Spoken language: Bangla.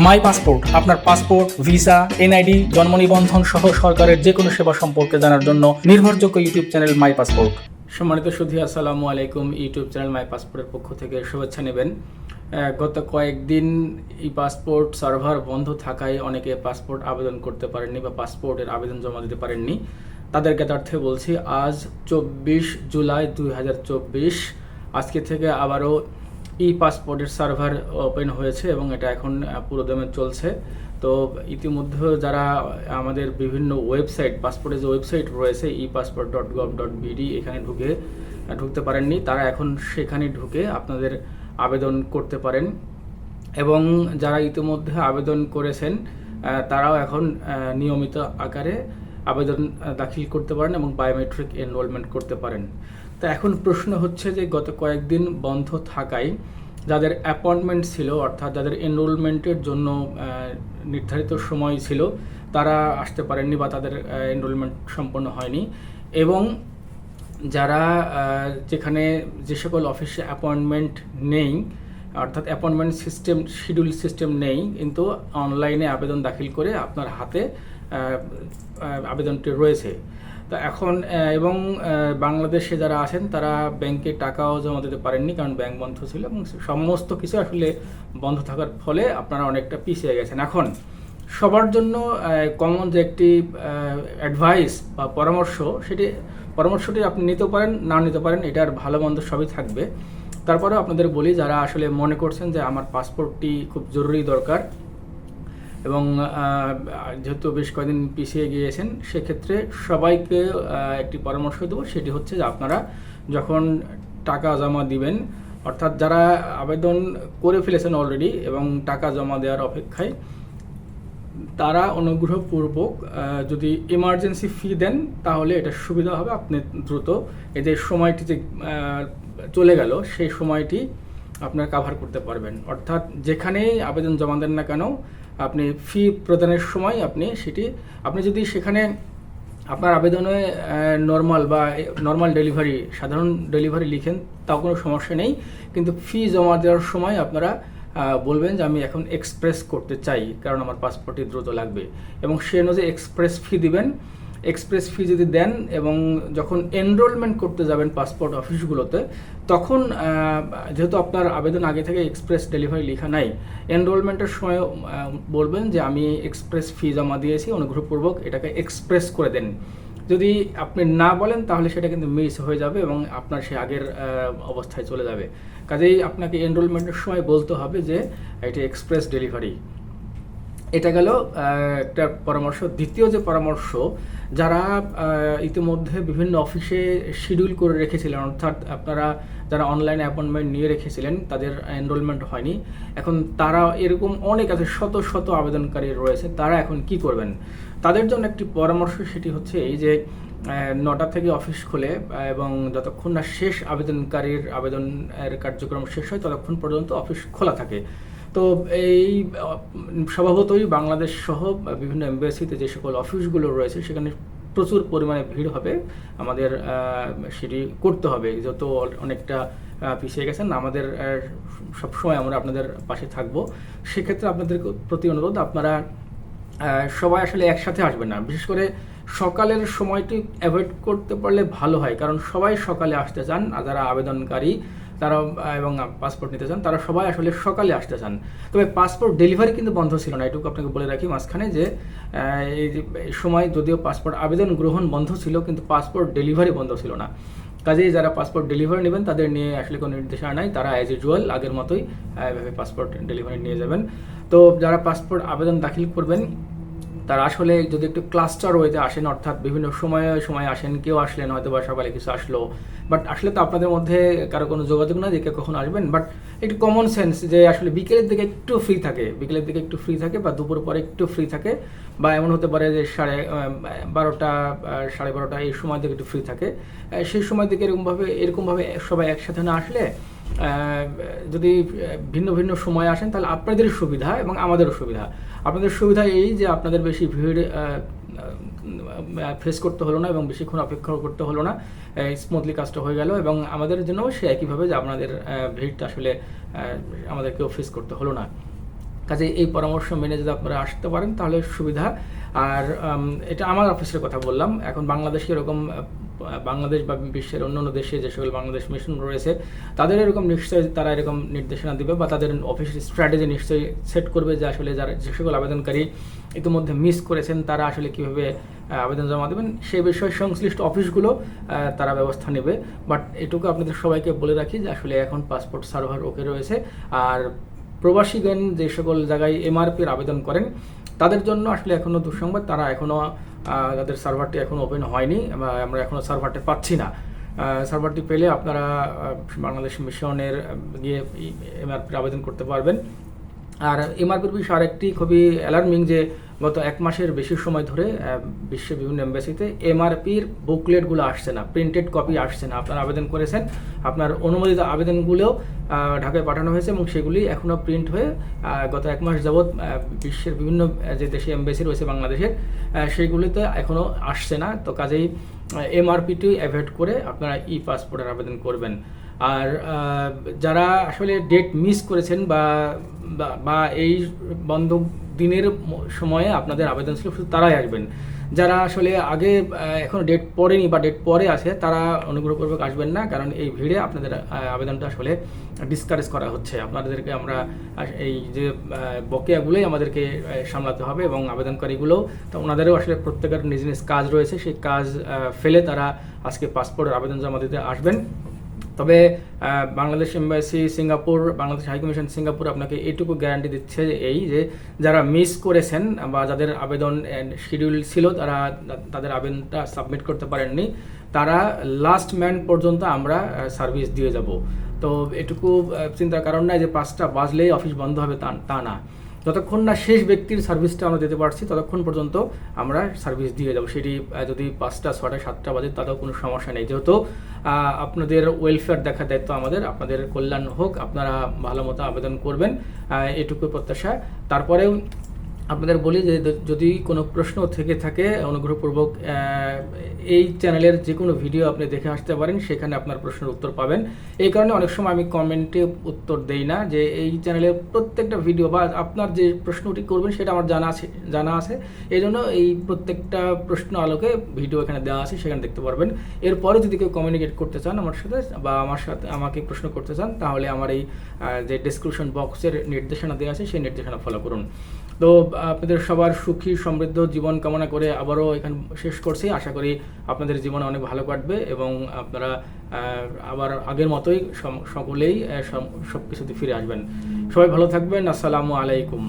মাই পাসপোর্ট, আপনার পাসপোর্ট, ভিসা, এনআইডি, জন্ম নিবন্ধন সহ সরকারের যে কোনো সেবা সম্পর্কে জানার জন্য নির্ভরযোগ্য ইউটিউব চ্যানেল মাই পাসপোর্ট। সম্মানিত সুধী, আসসালামু আলাইকুম। ইউটিউব চ্যানেল মাই পাসপোর্টের পক্ষ থেকে শুভেচ্ছা নেবেন। গত কয়েকদিন ই পাসপোর্ট সার্ভার বন্ধ থাকায় অনেকে পাসপোর্ট আবেদন করতে পারেননি বা পাসপোর্টের আবেদন জমা দিতে পারেননি। তাদের জ্ঞাতার্থে বলছি, আজ চব্বিশ জুলাই দুই হাজার চব্বিশ, আজকে থেকে আবারও ই পাসপোর্টের সার্ভার ওপেন হয়েছে এবং এটা এখন পুরোদমে চলছে। তো ইতিমধ্যে যারা আমাদের বিভিন্ন ওয়েবসাইট পাসপোর্টের যে ওয়েবসাইট রয়েছে e passport dot gov dot BD এখানে ঢুকে ঢুকতে পারেননি। তারা এখন সেখানে ঢুকে আপনাদের আবেদন করতে পারেন। এবং যারা ইতিমধ্যে আবেদন করেছেন তারাও এখন নিয়মিত আকারে আবেদন দাখিল করতে পারেন এবং বায়োমেট্রিক এনরোলমেন্ট করতে পারেন। তো এখন প্রশ্ন হচ্ছে যে গত কয়েকদিন বন্ধ থাকায় যাদের অ্যাপয়েন্টমেন্ট ছিল, অর্থাৎ যাদের এনরোলমেন্টের জন্য নির্ধারিত সময় ছিল, তারা আসতে পারেননি বা তাদের এনরোলমেন্ট সম্পন্ন হয়নি। এবং যারা যেখানে যে সকল অফিসে অ্যাপয়েন্টমেন্ট নেই, অর্থাৎ অ্যাপয়েন্টমেন্ট সিস্টেম শিডিউল সিস্টেম নেই, কিন্তু অনলাইনে আবেদন দাখিল করে আপনার হাতে আবেদনটি রয়েছে। তো এখন এবং বাংলাদেশে যারা আছেন, তারা ব্যাংকে টাকাও জমা দিতে পারেননি, কারণ ব্যাংক বন্ধ ছিল এবং সমস্ত কিছু আসলে বন্ধ থাকার ফলে আপনারা অনেকটা পিছিয়ে গেছেন। এখন, সবার জন্য কমন যে একটি অ্যাডভাইস বা পরামর্শ, সেটি, পরামর্শটি আপনি নিতে পারেন না নিতে পারেন এটার ভালো মন্দ সবই থাকবে। তারপরেও আপনাদের বলি, যারা আসলে মনে করছেন যে আমার পাসপোর্টটি খুব জরুরি দরকার এবং যেহেতু বেশ কয়েকদিন পিছিয়ে গিয়েছেন, সেক্ষেত্রে সবাইকে একটি পরামর্শ দেবো। সেটি হচ্ছে যে আপনারা যখন টাকা জমা দিবেন, অর্থাৎ যারা আবেদন করে ফেলেছেন অলরেডি এবং টাকা জমা দেওয়ার অপেক্ষায়, তারা অনুগ্রহপূর্বক যদি ইমার্জেন্সি ফি দেন, তাহলে এটা সুবিধা হবে। আপনি দ্রুত এই যে সময়টি যে চলে গেল, সেই সময়টি আপনার কাভার করতে পারবেন। অর্থাৎ যেখানেই আবেদন জমা দেন না কেন আপনি ফি প্রদানের সময় আপনি সেটি, আপনি যদি সেখানে আপনার আবেদনে নর্মাল বা নর্মাল ডেলিভারি সাধারণ ডেলিভারি লিখেন, তাও কোনো সমস্যা নেই। কিন্তু ফি জমা দেওয়ার সময় আপনারা বলবেন যে আমি এখন এক্সপ্রেস করতে চাই, কারণ আমার পাসপোর্টটি দ্রুত লাগবে। এবং সে অনুযায়ী এক্সপ্রেস ফি দিবেন। এক্সপ্রেস ফি যদি দেন এবং যখন এনরোলমেন্ট করতে যাবেন পাসপোর্ট অফিসগুলোতে তখন যেহেতু আপনার আবেদন আগে থেকে এক্সপ্রেস ডেলিভারি লেখা নাই এনরোলমেন্টের সময় বলবেন যে আমি এক্সপ্রেস ফি জমা দিয়েছি, অনুগ্রহপূর্বক এটাকে এক্সপ্রেস করে দেন। যদি আপনি না বলেন, তাহলে সেটা কিন্তু মিস হয়ে যাবে এবং আপনার সে আগের অবস্থায় চলে যাবে। কাজেই আপনাকে এনরোলমেন্টের সময় বলতে হবে যে, এটি এক্সপ্রেস ডেলিভারি এটা গেল একটা পরামর্শ। দ্বিতীয় যে পরামর্শ, যারা ইতিমধ্যে বিভিন্ন অফিসে শিডিউল করে রেখেছিলেন, অর্থাৎ আপনারা যারা অনলাইনে অ্যাপয়েন্টমেন্ট নিয়ে রেখেছিলেন, তাদের এনরোলমেন্ট হয়নি। এখন তারা এরকম অনেক আছে, শত শত আবেদনকারী রয়েছে, তারা এখন কি করবেন? তাদের জন্য একটি পরামর্শ সেটি হচ্ছে এই যে নটা থেকে অফিস খোলে এবং যতক্ষণ না শেষ আবেদনকারীর আবেদনের কার্যক্রম শেষ হয়, ততক্ষণ পর্যন্ত অফিস খোলা থাকে। তো এই, স্বভাবতই বাংলাদেশ সহ বিভিন্ন এম্বাসিতে যে সকল অফিসগুলো রয়েছে, সেখানে প্রচুর পরিমাণে ভিড় হবে। আমাদের সেটি করতে হবে। যত অনেকটা পিছিয়ে গেছেন, আমাদের সবসময় আমরা আপনাদের পাশে থাকব। সেক্ষেত্রে আপনাদের প্রতি অনুরোধ, আপনারা সবাই আসলে একসাথে আসবেন না। বিশেষ করে সকালের সময়টি অ্যাভয়েড করতে পারলে ভালো হয়, কারণ সবাই সকালে আসতে চান। যারা আবেদনকারী তারা এবং পাসপোর্ট নিতে চান, তারা সবাই আসলে সকালে আসতে চান। তবে পাসপোর্ট ডেলিভারি কিন্তু বন্ধ ছিল না, এটুকু আপনাকে বলে রাখি মাঝখানে যে এই সময় যদিও পাসপোর্ট আবেদন গ্রহণ বন্ধ ছিল, কিন্তু পাসপোর্ট ডেলিভারি বন্ধ ছিল না। কাজেই যারা পাসপোর্ট ডেলিভারি নেবেন, তাদের নিয়ে আসলে কোনো নির্দেশনা নাই, তারা অ্যাজ ইউজুয়াল আগের মতোই এভাবে পাসপোর্ট ডেলিভারি নিয়ে যাবেন। তো যারা পাসপোর্ট আবেদন দাখিল করবেন তারা আসলে যদি একটু ক্লাস্টার ওয়েতে আসেন, অর্থাৎ বিভিন্ন সময়ে সময় আসেন, কেউ আসলেন হয়তো বা সকালে কিছু আসলো। বাট আসলে তো আপনাদের মধ্যে কারও কোনো যোগাযোগ না যে কে কখন আসবেন। বাট একটু কমন সেন্স যে আসলে বিকেলের দিকে একটু ফ্রি থাকে, বিকেলের দিকে একটু ফ্রি থাকে বা দুপুর পরে একটু ফ্রি থাকে বা এমন হতে পারে যে সাড়ে বারোটা সাড়ে বারোটা এই সময় দিকে একটু ফ্রি থাকে। সেই সময় দিকে এরকমভাবে এরকমভাবে সবাই একসাথে না আসলে যদি ভিন্ন ভিন্ন সময় আসেন, তাহলে আপনাদের সুবিধা এবং আমাদেরও সুবিধা। আপনাদের সুবিধা এই যে আপনাদের বেশি ভিড় ফেস করতে হলো না এবং বেশিক্ষণ অপেক্ষা করতে হলো না স্মুথলি কাজটা হয়ে গেল এবং আমাদের জন্য সে একইভাবে যে আপনাদের ভিড়টা আসলে আমাদেরকেও ফেস করতে হলো না। কাজে এই পরামর্শ মেনে যদি আপনারা আসতে পারেন, তাহলে সুবিধা। আর এটা আমার অফিসের কথা বললাম। এখন বাংলাদেশে এরকম বাংলাদেশ বা বিশ্বের অন্যান্য দেশে যে সকল বাংলাদেশ মিশন রয়েছে, তাদের এরকম নিশ্চয়ই তারা এরকম নির্দেশনা দিবে বা তাদের অফিস স্ট্র্যাটেজি নিশ্চয়ই সেট করবে যে আসলে যারা যে সকল আবেদনকারী ইতিমধ্যে মিস করেছেন, তারা আসলে কীভাবে আবেদন জমা দেবেন সেই বিষয়ে সংশ্লিষ্ট অফিসগুলো তারা ব্যবস্থা নেবে। বাট এটুকু আপনাদের সবাইকে বলে রাখি যে আসলে এখন পাসপোর্ট সার্ভার ওকে রয়েছে। আর প্রবাসীগণ যে সকল জায়গায় এমআরপির আবেদন করেন তাদের জন্য আসলে এখনও দুঃসংবাদ, তারা এখনও তাদের সার্ভারটি এখনও ওপেন হয়নি আমরা এখনও সার্ভারটি পাচ্ছি না। সার্ভারটি পেলে আপনারা বাংলাদেশ মিশনের গিয়ে এমআরপির আবেদন করতে পারবেন। আর এমআরপির বিষয়ে আরেকটি খুবই অ্যালার্মিং যে গত এক মাসের বেশি সময় ধরে বিশ্বের বিভিন্ন এম্বাসিতে এমআরপির বুকলেটগুলো আসছে না প্রিন্টেড কপি আসছে না। আপনারা আবেদন করেছেন আপনার অনুমোদিত আবেদনগুলো আহ, ঢাকায় পাঠানো হয়েছে এবং সেগুলি এখনও প্রিন্ট হয়ে গত এক মাস যাবৎ বিশ্বের বিভিন্ন যে দেশে এম্বাসি রয়েছে বাংলাদেশের সেইগুলিতে এখনও আসছে না। তো কাজেই এমআরপিটি অ্যাভয়েড করে আপনারা ই পাসপোর্টের আবেদন করবেন। আর যারা আসলে ডেট মিস করেছেন বা বা- এই বন্ধ দিনের সময়ে আপনাদের আবেদন ছিল শুধু তারাই আসবেন। যারা আসলে আগে আহ, এখনও ডেট পড়েনি বা ডেট পরে আছে তারা অনুগ্রহপূর্বক আসবেন না কারণ এই ভিড়ে আপনাদের আবেদনটা আসলে ডিসকারেজ করা হচ্ছে। আপনাদেরকে আমরা এই যে বকেয়াগুলোই আমাদেরকে সামলাতে হবে এবং আবেদনকারীগুলো তো ওনাদেরও আসলে প্রত্যেকের নিজ নিজ কাজ রয়েছে সেই কাজ ফেলে তারা আজকে পাসপোর্টের আবেদন জমা দিতে আসবেন। তবে Bangladesh embassy Singapore Bangladesh high commission Singapore আপনাকে এইটুকু গ্যারান্টি দিচ্ছে যে এই যে, যারা মিস করেছেন বা যাদের আবেদন শিডিউল ছিল, তারা, তাদের আবেদনটা সাবমিট করতে পারেননি, তারা লাস্ট ম্যান পর্যন্ত আমরা সার্ভিস দিয়ে যাব। তো এটুকু চিন্তার কারণ নাই যে পাঁচটা বাজলেই অফিস বন্ধ হবে তা না। যতক্ষণ না শেষ ব্যক্তির সার্ভিসটা আমরা দিতে পারছি, ততক্ষণ পর্যন্ত আমরা সার্ভিস দিয়ে যাব। সেটি যদি পাঁচটা ছটা সাতটা বাজে, তাতেও কোনো সমস্যা নেই। যেহেতু আপনাদের ওয়েলফেয়ার দেখার দায়িত্ব আমাদের, আপনাদের কল্যাণ হোক, আপনারা ভালো মতো আবেদন করবেন এটুকু প্রত্যাশা। তারপরেও আপনাদের বলি যে যদি কোনো প্রশ্ন থেকে থাকে, অনুগ্রহপূর্বক এই চ্যানেলের যে কোনো ভিডিও আপনি দেখে আসতে পারেন, সেখানে আপনার প্রশ্নের উত্তর পাবেন। এই কারণে অনেক সময় আমি কমেন্টে উত্তর দেই না যে এই চ্যানেলের প্রত্যেকটা ভিডিও বা আপনার যে প্রশ্নটি করবেন, সেটা আমার জানা আছে জানা আছে। এই জন্য এই প্রত্যেকটা প্রশ্ন আলোকে ভিডিও এখানে দেওয়া আছে, সেখানে দেখতে পারবেন। এরপরে যদি কেউ কমিউনিকেট করতে চান আমার সাথে বা আমার সাথে আমাকে প্রশ্ন করতে চান, তাহলে আমার এই যে ডিসক্রিপশন বক্সের নির্দেশনা দেওয়া আছে, সেই নির্দেশনা ফলো করুন। তো, আপনাদের সবার সুখী, সমৃদ্ধ জীবন কামনা করে আবারও এখানে শেষ করছি। আশা করি আপনাদের জীবনে অনেক ভালো কাটবে এবং আপনারা আবার আগের মতোই সকলেই সব কিছুতে ফিরে আসবেন। সবাই ভালো থাকবেন। আসসালামু আলাইকুম।